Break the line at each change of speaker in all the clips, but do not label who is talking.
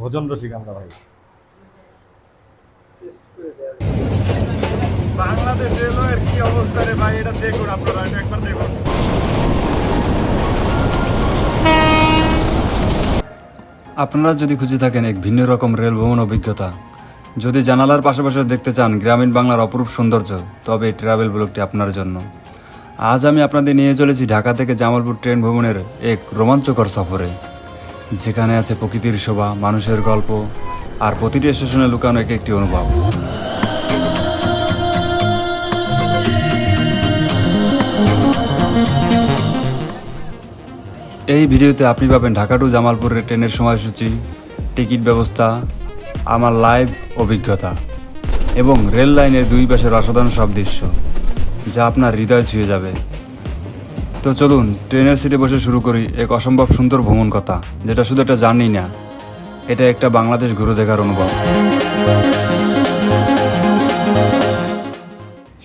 ভোজন রসিক আমরা ভাই।
বাংলাদেশ রেলওয়ের কি অবস্থা রে ভাই? এটা দেখুন আপনারা এটা একবার দেখুন।
আপনারা যদি খুঁজে থাকেন এক ভিন্ন রকম রেল ভ্রমণ অভিজ্ঞতা যদি জানালার পাশাপাশি দেখতে চান গ্রামীণ বাংলার অপরূপ সৌন্দর্য তবে এই ট্রাভেল ব্লগটি আপনার জন্য। আজ আমি আপনাদের নিয়ে চলেছি ঢাকা থেকে জামালপুর ট্রেন ভ্রমণের এক রোমাঞ্চকর সফরে। যেখানে আছে প্রকৃতির শোভা, মানুষের গল্প, আর প্রতিটি স্টেশনে লুকানো এক একটি অনুভব। এই ভিডিওতে আপনি পাবেন ঢাকা টু জামালপুরের ট্রেনের সময়সূচি, টিকিট ব্যবস্থা, আমার লাইভ অভিজ্ঞতা এবং রেল লাইনের দুই পাশের অসাধারণ সব দৃশ্য, যা আপনার হৃদয় ছুঁয়ে যাবে। তো চলুন, ট্রেনের সিটে বসে শুরু করি এক অসম্ভব সুন্দর ভ্রমণ কথা, যেটা শুধু একটা জানি না, এটা একটা বাংলাদেশ ঘুরে দেখার অনুভব।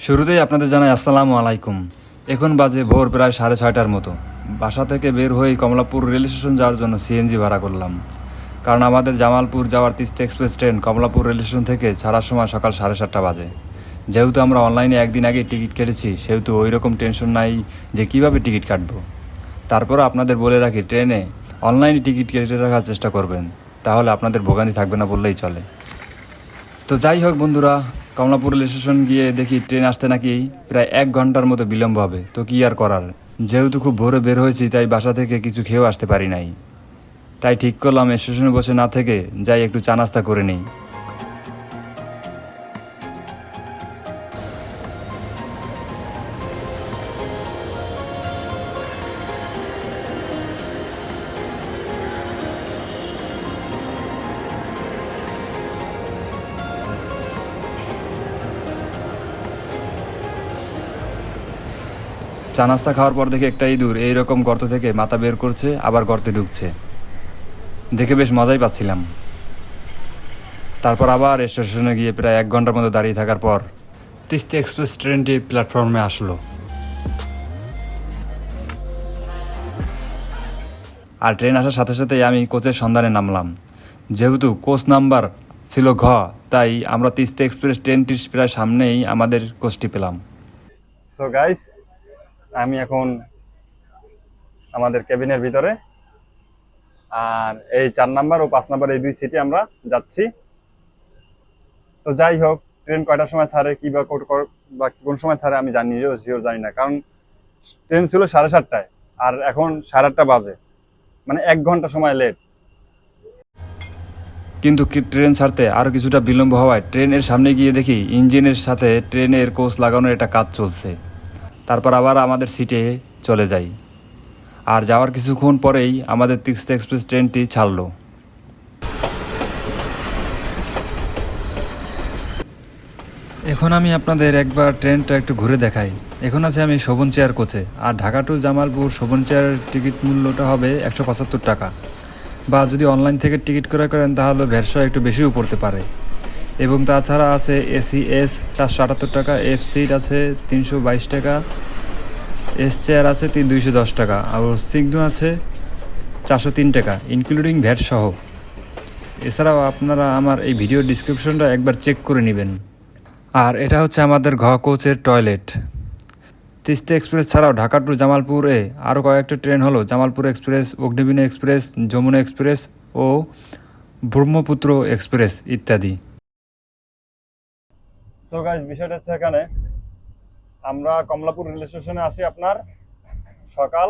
শুরুতেই আপনাদের জানাই আসসালামু আলাইকুম। এখন বাজে ভোর প্রায় সাড়ে ছয়টার মতো। বাসা থেকে বের হয়ে কমলাপুর রেল স্টেশন যাওয়ার জন্য সিএনজি ভাড়া করলাম। কারণ আমাদের জামালপুর যাওয়ার Tista express train Kamalapur rail station থেকে ছাড়ার সময় সকাল সাড়ে সাতটা বাজে। যেহেতু আমরা অনলাইনে একদিন আগে টিকিট কেটেছি, সেহেতু ওই রকম টেনশন নাই যে কীভাবে টিকিট কাটবো। তারপর আপনাদের বলে রাখি, ট্রেনে অনলাইনে টিকিট কেটে রাখার চেষ্টা করবেন, তাহলে আপনাদের ভোগান্তি থাকবে না বললেই চলে। তো যাই হোক বন্ধুরা, কমলাপুর স্টেশন গিয়ে দেখি ট্রেন আসতে নাকি প্রায় এক ঘণ্টার মতো বিলম্ব হবে, তো কি আর করার? যেহেতু খুব ভোরে বের হয়েছি, তাই বাসা থেকে কিছু খেয়েও আসতে পারি নাই। তাই ঠিক করলাম, স্টেশনে বসে না থেকে যাই একটু চা নাস্তা করে নিই। চা নাস্তা খাওয়ার পর দেখে একটা ইঁদুর এইরকম গর্ত থেকে মাথা বের করছে, আবার গর্তে ঢুকছে। দেখে বেশ মজাই পাচ্ছিলাম। তারপর আবার স্টেশনে গিয়ে প্রায় এক ঘণ্টার মতো দাঁড়িয়ে থাকার পর তিস্তা এক্সপ্রেস ট্রেনটি প্ল্যাটফর্মে আসলো। আর ট্রেন আসার সাথে সাথেই আমি কোচের সন্ধানে নামলাম। যেহেতু কোচ নাম্বার ছিল ঘ, তাই আমরা তিস্তা এক্সপ্রেস ট্রেনটির প্রায় সামনেই আমাদের কোচটি পেলাম।
সো গাইস আমি এখন আমাদের কেবিনের ভিতরে। আর এই চার নাম্বার ও পাঁচ নাম্বার এই দুই সিটি আমরা যাচ্ছি। তো যাই হোক ট্রেন কয়টার সময় ছাড়ে, কি বা বা কোন সময় ছাড়ে আমি জানি শিওর জানি না। কারণ ট্রেন ছিল সাড়ে সাতটায়, আর এখন সাড়ে আটটা বাজে। মানে এক ঘণ্টা সময় লেট
কিন্তু ট্রেন ছাড়তে আরও কিছুটা বিলম্ব হওয়ায় ট্রেনের সামনে গিয়ে দেখি ইঞ্জিনের সাথে ট্রেনের কোচ লাগানোর একটা কাজ চলছে। তারপর আবার আমাদের সিটে চলে যাই। আর যাওয়ার কিছুক্ষণ পরেই আমাদের তিস্তা এক্সপ্রেস ট্রেনটি ছাড়লো। এখন আমি আপনাদের একবার ট্রেনটা একটু ঘুরে দেখাই। এখন আছে আমি শোভন চেয়ার কোচে, আর ঢাকা টু জামালপুর শোভন চেয়ারের টিকিট মূল্যটা হবে একশো পঁচাত্তর টাকা। বা যদি অনলাইন থেকে টিকিট ক্রয় করেন তাহলে ভ্যাটসহ একটু বেশিও পড়তে পারে। এবং তাছাড়া আছে এসি এস চারশো আটাত্তর টাকা এফ সিট আছে তিনশো বাইশ টাকা এস চেয়ার আছে তিন দুইশো দশ টাকা, আর সিগনো আছে চারশো তিন টাকা ইনক্লুডিং ভ্যাট সহ। এছাড়াও আপনারা আমার এই ভিডিও ডিসক্রিপশনটা একবার চেক করে নেবেন। আর এটা হচ্ছে আমাদের ঘ কোচের টয়লেট তিস্তা এক্সপ্রেস ছাড়াও ঢাকা টু জামালপুরে আরও কয়েকটা ট্রেন হলো, Jamalpur express, Agnibina express, Jamuna express ও ব্রহ্মপুত্র এক্সপ্রেস ইত্যাদি।
সো গাইজ বিষয়টা হচ্ছে এখানে, আমরা কমলাপুর রেল স্টেশনে আসি আপনার সকাল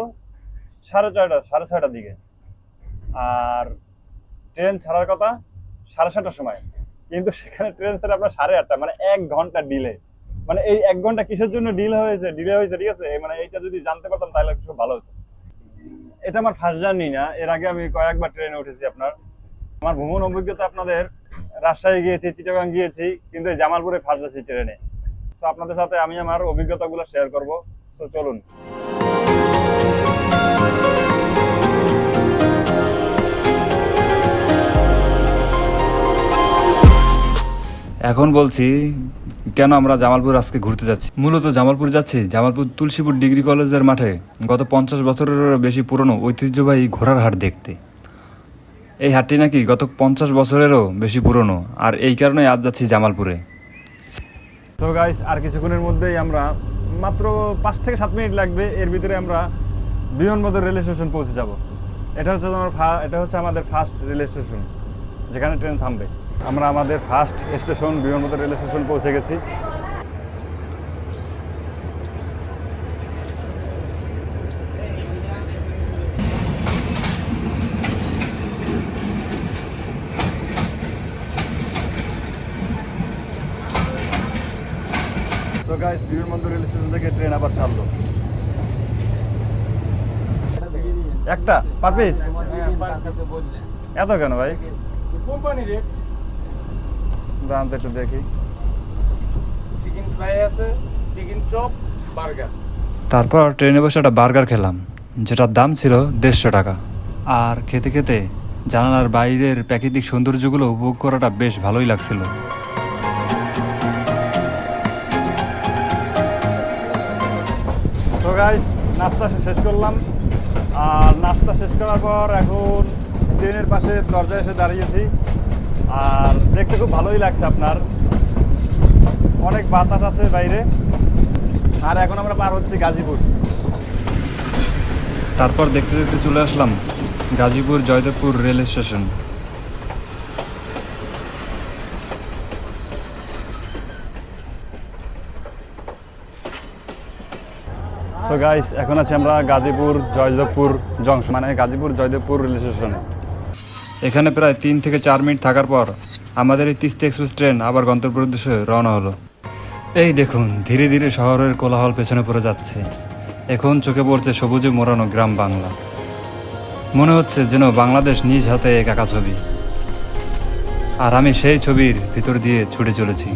সাড়ে ছয়টা, সাড়ে ছয়টার দিকে। আর ট্রেন ছাড়ার কথা সাড়ে সাতটার সময়। কিন্তু সেখানে ট্রেন ছাড়ে আপনার সাড়ে আটটা মানে এক ঘণ্টা ডিলে মানে এই এক ঘণ্টা কিসের জন্য ডিলে হয়েছে? ডিলে হয়েছে, ঠিক আছে? মানে এইটা যদি জানতে পারতাম তাহলে খুব ভালো হতো। এটা আমার ফার্স্ট জার্নি না, এর আগে আমি কয়েকবার ট্রেনে উঠেছি আপনার। আমার ভ্রমণ অভিজ্ঞতা আপনাদের রাজশাহী গিয়েছি, চিটাগাং গিয়েছি, কিন্তু জামালপুরে ফার্স্ট আছি ট্রেনে। তো আপনাদের সাথে আমি আমার অভিজ্ঞতাগুলো শেয়ার করব। তো চলুন।
এখন বলছি, কেন আমরা জামালপুর আজকে ঘুরতে যাচ্ছি? মূলত জামালপুর যাচ্ছি, জামালপুর তুলসীপুর ডিগ্রি কলেজের মাঠে গত পঞ্চাশ বছরেরও বেশি পুরনো ঐতিহ্যবাহী ঘোড়ার হাট দেখতে। এই হাটটি নাকি গত পঞ্চাশ বছরেরও বেশি পুরনো, আর এই কারণে আজ যাচ্ছি জামালপুরে।
তো গাইস আর কিছুক্ষণের মধ্যেই আমরা মাত্র পাঁচ থেকে সাত মিনিট লাগবে, এর ভিতরে আমরা বিমানবন্দর রেল স্টেশন পৌঁছে যাব। এটা হচ্ছে আমার ফা- এটা হচ্ছে আমাদের ফার্স্ট রেল স্টেশন, যেখানে ট্রেন থামবে। আমরা আমাদের first station Bimanbandar rail station পৌঁছে গেছি তো গাইস বিমানবন্দর রেল স্টেশন থেকে ট্রেন আবার ছাড়লো। একটা পার পিস এত কেন ভাই?
কোম্পানি রেট
দাম তো একটু দেখি।
চিকেন ফ্রাই আছে চিকেন চপ বার্গার
তারপর ট্রেনে বসে একটা বার্গার খেলাম যেটার দাম ছিল দেড়শো টাকা। আর খেতে খেতে জানালার বাইরের প্রাকৃতিক সৌন্দর্যগুলো উপভোগ করাটা বেশ ভালোই লাগছিল।
গাইস নাস্তা শেষ করলাম। আর নাস্তা শেষ করার পর এখন ট্রেনের পাশে দরজায় এসে দাঁড়িয়েছি। আর দেখতে খুব ভালোই লাগছে আপনার। অনেক বাতাস আছে বাইরে। আর এখন আমরা পার হচ্ছি গাজীপুর।
তারপর দেখতে দেখতে চলে আসলাম Gazipur Joydebpur rail station.
So guys এখন আছি আমরা গাজীপুর জয়দেবপুর জংশন মানে গাজীপুর জয়দেবপুর রেল স্টেশনে
এখানে প্রায় তিন থেকে চার মিনিট থাকার পর আমাদের এই তিস্তা এক্সপ্রেস ট্রেন আবার গন্তব্যের উদ্দেশ্যে রওনা হলো। এই দেখুন, ধীরে ধীরে শহরের কোলাহল পেছনে পড়ে যাচ্ছে। এখন চোখে পড়ছে সবুজে মোড়ানো গ্রাম বাংলা। মনে হচ্ছে যেন বাংলাদেশ নিজ হাতে এক আঁকা ছবি। আর আমি সেই ছবির ভিতর দিয়ে ছুটে চলেছি।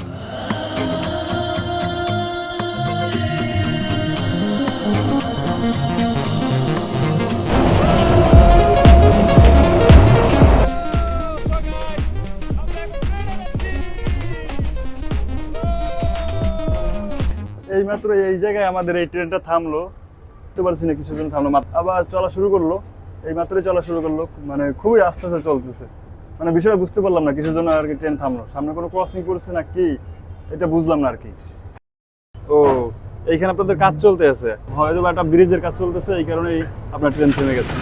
মাত্র এই জায়গায় আমাদের এই ট্রেনটা থামলো। বুঝতে পারছি না কিছুর জন্য থামলো আবার চলা শুরু করল। এই মাত্রই চলা শুরু করল। মানে খুবই আস্তে আস্তে চলতেছে। মানে বিষয়টা বুঝতে পারলাম না কিছুর জন্য আর কি ট্রেন থামলো। সামনে কোনো ক্রসিং করছে না কি? এটা বুঝলাম না আর কি। ও এইখানে আপনাদের কাজ চলতে আছে। হয়তো বা একটা ব্রিজের কাজ চলতেছে, এই কারণেই আপনার ট্রেন থেমে গেছে।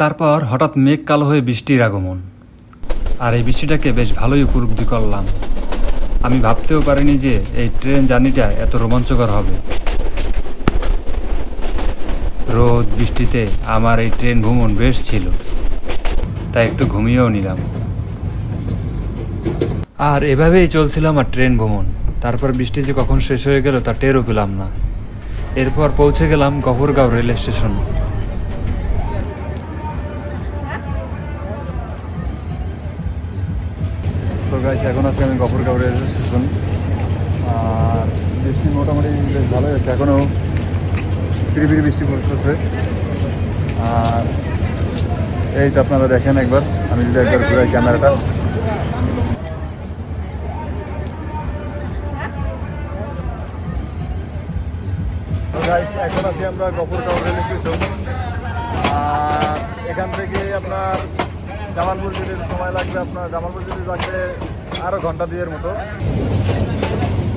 তারপর হঠাৎ মেঘ কালো হয়ে বৃষ্টির আগমন। আর এই বৃষ্টিটাকে বেশ ভালোই উপলব্ধি করলাম। আমি ভাবতেও পারিনি যে এই ট্রেন জার্নিটা এত রোমাঞ্চকর হবে। রোদ, বৃষ্টিতে আমার এই ট্রেন ভ্রমণ বেশ ছিল, তাই একটু ঘুমিয়েও নিলাম। আর এভাবেই চলছিল আমার ট্রেন ভ্রমণ। তারপর বৃষ্টি যে কখন শেষ হয়ে গেল তা টেরও পেলাম না। এরপর পৌঁছে গেলাম Gafargaon rail station
so guys এখন আছি আমি গফরগাঁও রেল স্টেশন আর বৃষ্টি মোটামুটি বেশ ভালোই আছে এখনও ফিরি ফিরি বৃষ্টি পড়তেছে। আর এই তো আপনারা দেখেন একবার, আমি যদি একবার ঘুরাই ক্যামেরাটা। এখন আছি আমরা গফরগাঁও রেল স্টেশন আর এখান থেকে আপনার জামালপুর যেতে সময় লাগবে আপনার, জামালপুর যেতে লাগবে আরও ঘণ্টা দুইয়ের মতো।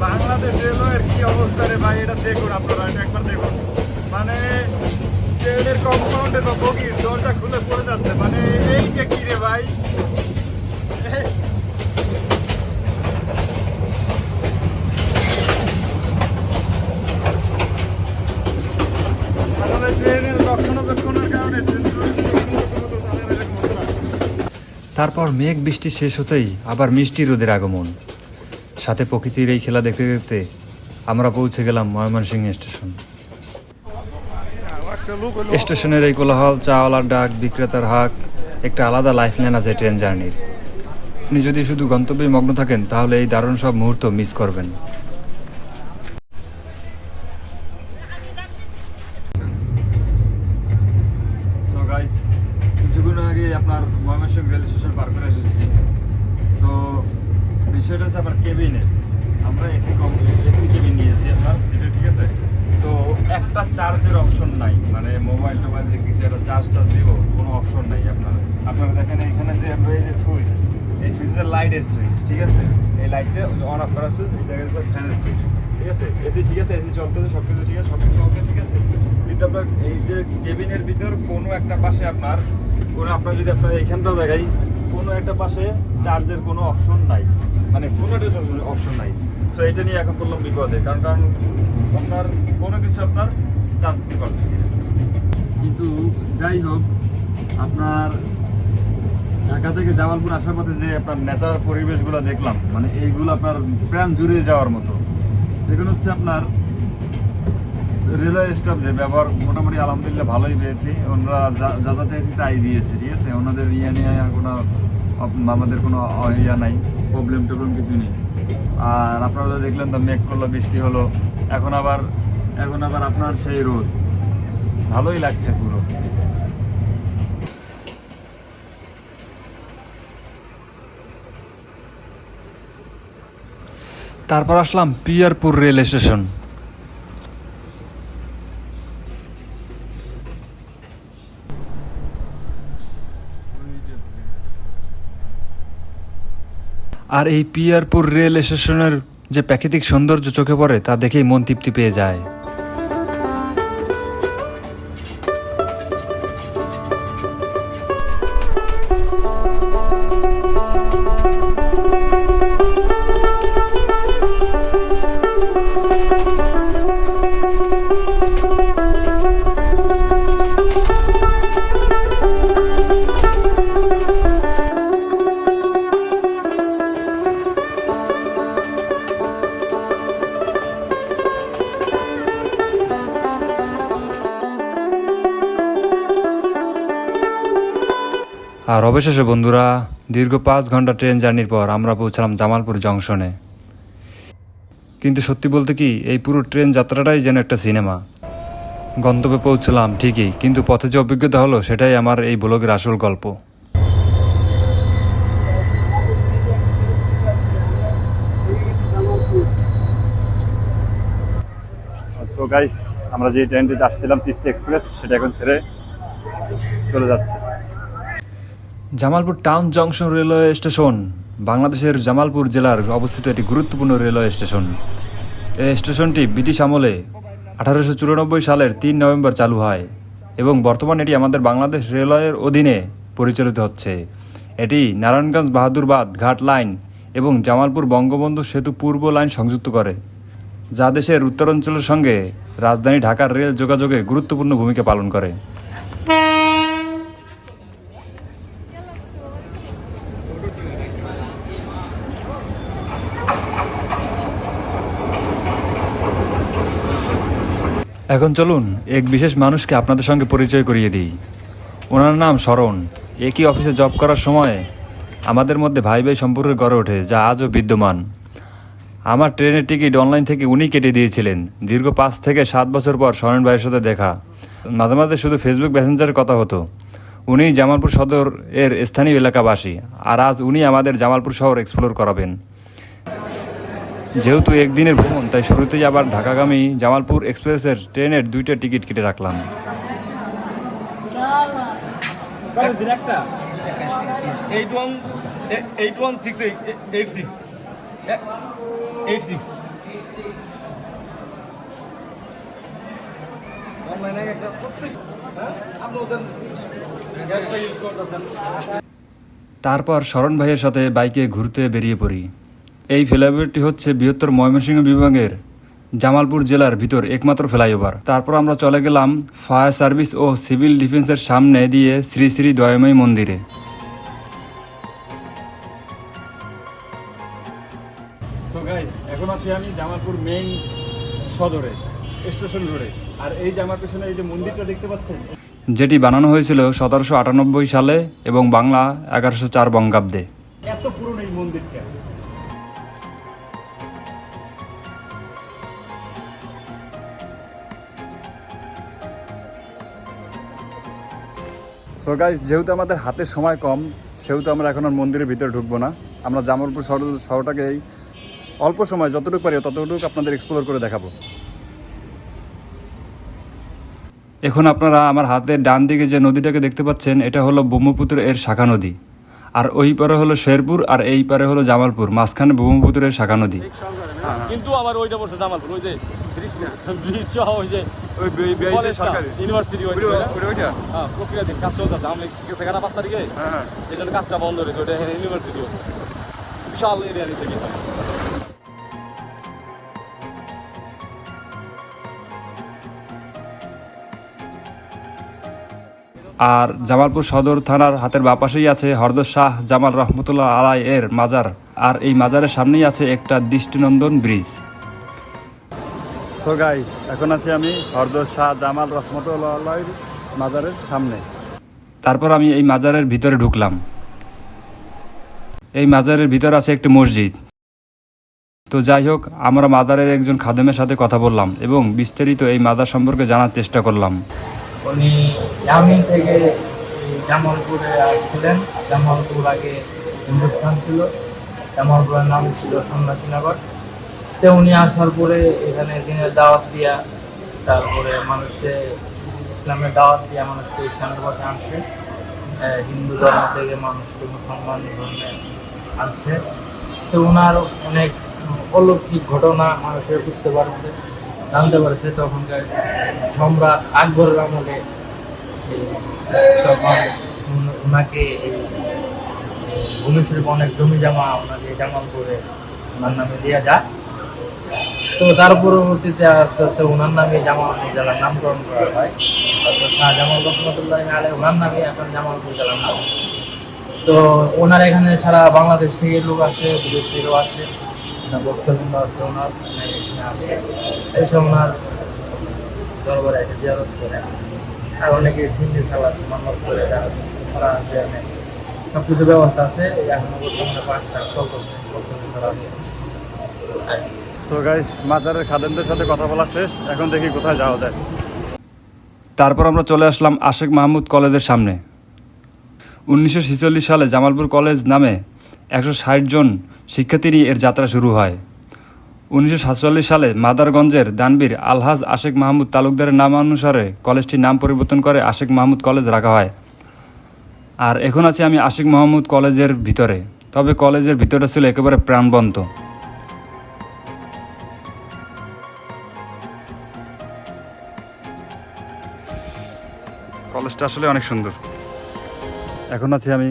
বাংলাদেশ রেলওয়ের কি অবস্থা রে ভাই, এটা দেখুন আপনারা, এটা একবার দেখুন। মানে ট্রেনের কম্পাউন্ডের বা বগির দরজা খুলে পড়ে যাচ্ছে। মানে এইটা কি রে ভাই আসলে ট্রেনের রক্ষণাবেক্ষণের কারণে ট্রেনগুলো রক্ষণাবেক্ষণ তো তাদের এরকম হতো না।
তারপর মেঘ বৃষ্টি শেষ হতেই আবার মিষ্টি রোদের আগমন। সাথে প্রকৃতির এই খেলা দেখতে দেখতে আমরা পৌঁছে গেলাম ময়মনসিংহ স্টেশন। স্টেশনের এই কোলাহল, চাওয়ালার ডাক, বিক্রেতার হাক, একটা আলাদা লাইফ লাইন আছে ট্রেন জার্নির আপনি যদি শুধু গন্তব্যে মগ্ন থাকেন, তাহলে এই দারুণ সব মুহূর্ত মিস করবেন
সো গাইস কিছুক্ষণ আগে আপনার ময়মনসিংহ রেল স্টেশন পার করে এসেছি সো বিষয়টা হচ্ছে আপনার কেবিনে আমরা এসি কম এসি কেবিন নিয়েছি আপনার সিটে ঠিক আছে তো তো একটা চার্জের অপশন নাই মানে মোবাইল যে কিছু একটা চার্জ টার্জ দিব, কোনো অপশন নাই আপনার। আপনারা দেখেন এখানে যে এই যে সুইচ এই সুইচের লাইটের সুইচ ঠিক আছে? এই লাইটটা অন অফ করার সুইচ এটা হচ্ছে ফ্যানের সুইচ ঠিক আছে? এসি ঠিক আছে এসি চলতেছে সব কিছু ঠিক আছে সব কিছু ওকে ঠিক আছে? কিন্তু আপনার এই যে কেবিনের ভিতর কোনো একটা পাশে আপনার, কোনো আপনার যদি আপনার এইখানটাও দেখাই, কোনো একটা পাশে চার্জের কোনো অপশন নাই। মানে কোনো একটা অপশন নাই। সো এটা নিয়ে এখন বললাম বিপদে, কারণ কারণ আপনার কোনো কিছু আপনার চার্জ দিতে পারতেছি না। কিন্তু যাই হোক, আপনার ঢাকা থেকে জামালপুর আসার পথে যে আপনার ন্যাচারাল পরিবেশগুলো দেখলাম মানে এইগুলো আপনার প্রাণ জুড়ে যাওয়ার মতো। যেগুলো হচ্ছে আপনার রেলওয়ে স্টাফ যে ব্যবহার মোটামুটি আলহামদুলিল্লাহ ভালোই পেয়েছি। ওনারা যা যা চাইছি তাই দিয়েছে, ঠিক আছে? ওনাদের ইয়ে নিয়ে কোনো আমাদের কোনো ইয়া নাই প্রবলেম টবলেম কিছু নেই। আর আপনারা দেখলেন তো মেঘ করল, বৃষ্টি হলো। এখন আবার এখন আবার আপনার সেই রোদ। ভালোই লাগছে পুরো।
তারপর আসলাম পিয়ারপুর রেল স্টেশন। আর এই পিয়ারপুর রেল স্টেশনের যে প্রাকৃতিক সৌন্দর্য চোখে পড়ে, তা দেখেই মন তৃপ্তি পেয়ে যায়। আর অবশেষে, বন্ধুরা, দীর্ঘ পাঁচ ঘণ্টা ট্রেন জার্নির পর আমরা পৌঁছালাম জামালপুর জংশনে। কিন্তু সত্যি বলতে কি, এই পুরো ট্রেন যাত্রাটাই যেন একটা সিনেমা। গন্তব্যে পৌঁছলাম ঠিকই, কিন্তু পথে যে অভিজ্ঞতা হলো, সেটাই আমার এই ব্লগের আসল গল্প।
আমরা যে ট্রেনটিতে আসছিলাম তিস্তা এক্সপ্রেস, সেটা এখন ছেড়ে চলে যাচ্ছে।
Jamalpur town junction railway station, বাংলাদেশের জামালপুর জেলার অবস্থিত একটি গুরুত্বপূর্ণ রেলওয়ে স্টেশন। এই স্টেশনটি ব্রিটিশ আমলে আঠারোশো চুরানব্বই সালের তিন নভেম্বর চালু হয় এবং বর্তমানে এটি আমাদের বাংলাদেশ রেলওয়ের অধীনে পরিচালিত হচ্ছে। এটি নারায়ণগঞ্জ বাহাদুরবাদ ঘাট লাইন এবং জামালপুর বঙ্গবন্ধু সেতু পূর্ব লাইন সংযুক্ত করে, যা দেশের উত্তরাঞ্চলের সঙ্গে রাজধানী ঢাকার রেল যোগাযোগে গুরুত্বপূর্ণ ভূমিকা পালন করে। এখন চলুন এক বিশেষ মানুষকে আপনাদের সঙ্গে পরিচয় করিয়ে দিই। ওনার নাম শরণ একই অফিসে জব করার সময়? আমাদের মধ্যে ভাই ভাই সম্পর্ক গড়ে ওঠে, যা আজও বিদ্যমান। আমার ট্রেনের টিকিট অনলাইন থেকে উনি কেটে দিয়েছিলেন। দীর্ঘ পাঁচ থেকে সাত বছর পর শরণ ভাইয়ের সাথে দেখা। মাঝে মাঝে শুধু ফেসবুক মেসেঞ্জারের কথা হতো। উনি জামালপুর সদর এর স্থানীয় এলাকাবাসী, আর আজ উনি আমাদের জামালপুর শহর এক্সপ্লোর করাবেন। যেহেতু একদিনের ভ্রমণ তাই শুরুতেই আবার ঢাকাগামী জামালপুর এক্সপ্রেসের ট্রেনের দুইটা টিকিট কেটে রাখলাম। তারপর শরণ ভাইয়ের সাথে বাইকে ঘুরতে বেরিয়ে পড়ি। এই ফ্লাইওভারটি হচ্ছে বৃহত্তর ময়মনসিংহ বিভাগের জামালপুর জেলার ভিতর একমাত্র ফ্লাইওভার। তারপর আমরা চলে গেলাম ফায়ার সার্ভিস ও সিভিল ডিফেন্সের সামনে দিয়ে শ্রী শ্রী দয়াময়ী মন্দিরে।
এখন আছি আমি জামালপুর মেইন সদরে স্টেশন রোডে আর এই পেছনে এই যে মন্দিরটা দেখতে পাচ্ছেন,
যেটি বানানো হয়েছিল সতেরোশো আটানব্বই সালে এবং বাংলা এগারোশো চার বঙ্গাব্দে।
এত পুরনো এই মন্দিরটা। সো গাইস যেহেতু আমাদের হাতে সময় কম, সেহেতু আমরা এখন আর মন্দিরের ভিতরে ঢুকবো না। আমরা জামালপুর শহর শহরটাকে এই অল্প সময় যতটুকু পারি, ততটুকু আপনাদের এক্সপ্লোর করে দেখাবো।
এখন আপনারা আমার হাতের ডান দিকে যে নদীটাকে দেখতে পাচ্ছেন, এটা হলো ব্রহ্মপুত্র এর শাখা নদী। আর ওই পারে হলো শেরপুর, আর এই পারে হলো জামালপুর, মাঝখানে ব্রহ্মপুত্রের শাখা নদী।
কিন্তু আবার ওইটা বলছে জামালপুর ওই যে ব্রিজ সহ ওই যে ইউনিভার্সিটি হ্যাঁ প্রক্রিয়াধীন কাজ চলতেছে আমি গেছে গানা পাঁচ তারিখে? এই জন্য কাজটা বন্ধ রয়েছে ওটা ইউনিভার্সিটি বিশাল এরিয়া নিচে গেছে
আর জামালপুর সদর থানার হাতের বাপাশেই আছে হরদর শাহ জামাল রহমতুল্লাহ আলাই এর মাজার। আর এই মাজারের সামনেই আছে একটা দৃষ্টিনন্দন ব্রিজ। সো গাইস এখন আছি আমি হরদর শাহ জামাল রহমতুল্লাহ মাজারের সামনে। তারপর আমি এই মাজারের ভিতরে ঢুকলাম। এই মাজারের ভিতরে আছে একটি মসজিদ। তো যাই হোক, আমরা মাজারের একজন খাদেমের সাথে কথা বললাম এবং বিস্তারিত এই মাজার সম্পর্কে জানার চেষ্টা করলাম।
উনি ইয়ামিন থেকে জামালপুরে আসছিলেন। জামালপুর আগে হিন্দুস্তান ছিল। জামালপুরের নাম ছিল সন্ন্যাসীনগর তো উনি আসার পরে এখানে দিনের দাওয়াত দিয়া তারপরে মানুষে ইসলামের দাওয়াত দিয়া মানুষকে ইসলামের পথে আনছে। হিন্দু ধর্ম থেকে মানুষকে মুসলমান ধর্মে আনছে। তো ওনার অনেক অলৌকিক ঘটনা মানুষের বুঝতে পারছে, জানতে পারছে। তখনকার সম্রাট আকবরের আমলে তখন ওনাকে এই ভুবনেশ্বরে অনেক জমি জমা ওনাকে জামান করে ওনার নামে দেওয়া যায় তো তার পরবর্তীতে আস্তে আস্তে ওনার নামে জামাল জেলার নামকরণ করা হয়। তারপর শাহ জামাল রহমতুল্লাহ আলে ওনার নামে এখন জামালপুর জেলার নাম। তো ওনার এখানে সারা বাংলাদেশ থেকে লোক আসে, বিদেশ থেকেও আসে। বক্তব্য আছে, ওনার এখানে আসে। এসে ওনার দরবারে এসে জিয়ারত করে। আর অনেকে সিন্ধি সালাদ করে তারা সব কিছু ব্যবস্থা আছে
গাইস মাজারের খাদেমদের সাথে কথা বলা শেষ, এখন দেখি কোথায় যাওয়া যায়।
তারপর আমরা চলে আসলাম আশেক মাহমুদ কলেজের সামনে। উনিশশো ছেচল্লিশ সালে জামালপুর কলেজ নামে একশো ষাট জন শিক্ষার্থী নিয়ে এর যাত্রা শুরু হয়। উনিশশো সাতচল্লিশ সালে মাদারগঞ্জের দানবীর আলহাজ আশেক মাহমুদ তালুকদারের নামানুসারে কলেজটির নাম পরিবর্তন করে আশেক মাহমুদ কলেজ রাখা হয়। আর এখন আছি আমি আশিক মাহমুদ কলেজের ভিতরে। তবে কলেজের ভিতরটা ছিল একেবারে প্রাণবন্ত। কলেজটা আসলে অনেক সুন্দর। এখন আছি আমি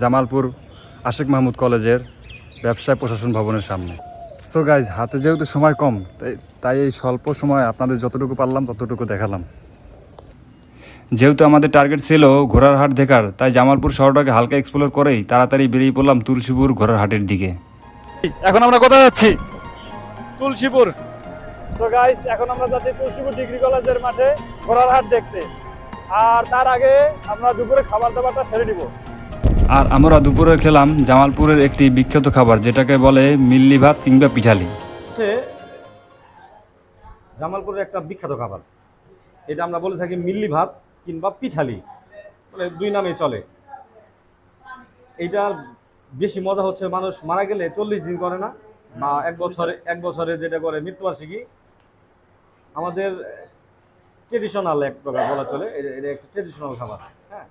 জামালপুর আশেক মাহমুদ কলেজের ব্যবসায় প্রশাসন ভবনের সামনে। সো গাইজ হাতে যেহেতু সময় কম তাই তাই এই স্বল্প সময় আপনাদের যতটুকু পারলাম ততটুকু দেখালাম। যেহেতু আমাদের টার্গেট ছিল ঘোড়ার হাট দেখার তাই জামালপুর শহরটাকে হালকা এক্সপ্লোর করেই তাড়াতাড়ি বেরিয়ে পড়লাম তুলসীপুর ঘোড়ার হাটের দিকে। এখন আমরা কোথায় যাচ্ছি?
তুলসীপুর। তো গাইস এখন আমরা যাচ্ছি তুলসীপুর ডিগ্রি কলেজের মাঠে ঘোড়ার হাট দেখতে। আর তার আগে আমরা দুপুরে খাবার দাবারটা সেরে নিব।
আর আমরা দুপুরে খেলাম জামালপুরের একটি বিখ্যাত খাবার যেটাকে বলে মিল্লি ভাত কিংবা পিঠালি।
জামালপুরের একটা বিখ্যাত খাবার। এটা আমরা বলে থাকি মিল্লি ভাত। কিংবা পিঠালি। মানে দুই নামে চলে। এইটা বেশি মজা হচ্ছে, মানুষ মারা গেলে চল্লিশ দিন করে না, বা এক বছরে এক বছরে যেটা করে মৃত্যুবার্ষিকী। আমাদের ট্রেডিশনাল এক প্রকার বলা চলে, এটা একটা ট্রেডিশনাল খাবার হ্যাঁ।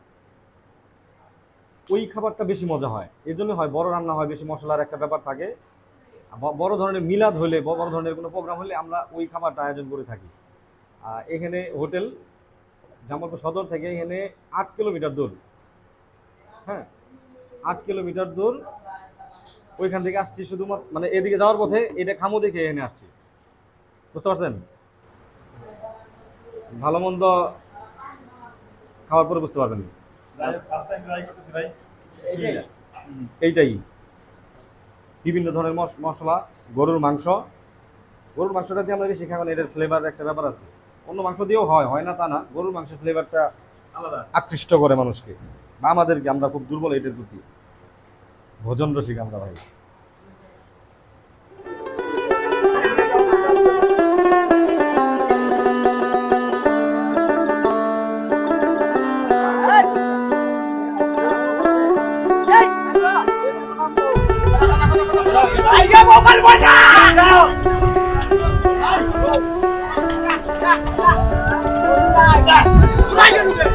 ওই খাবারটা বেশি মজা হয়, এই জন্য হয় বড় রান্না হয়, বেশি মশলার একটা ব্যাপার থাকে। বড় ধরনের মিলাদ হলে বড় ধরনের কোনো প্রোগ্রাম হলে আমরা ওই খাবারটা আয়োজন করে থাকি। এখানে হোটেল জামালপুর সদর থেকে এখানে আট কিলোমিটার দূর। হ্যাঁ আট কিলোমিটার দূর। ওইখান থেকে আসছি শুধুমাত্র মানে এদিকে যাওয়ার পথে এটা খামো দেখে এখানে আসছি। বুঝতে পারছেন? ভালো মন্দ খাওয়ার পরে বুঝতে পারবেন। এইটাই। বিভিন্ন ধরনের মশ- মশলা, গরুর মাংস। গরুর মাংসটা দিয়ে আমরা বেশি কারণ এটার ফ্লেভার একটা ব্যাপার আছে। অন্য মাংস দিয়েও হয় হয় না তা না গরুর মাংসের ফ্লেভারটা আলাদা আকৃষ্ট করে মানুষকে বা আমাদেরকে আমরা খুব দুর্বল এটার প্রতি ভোজন রসিক আমরা ভাই
发
下去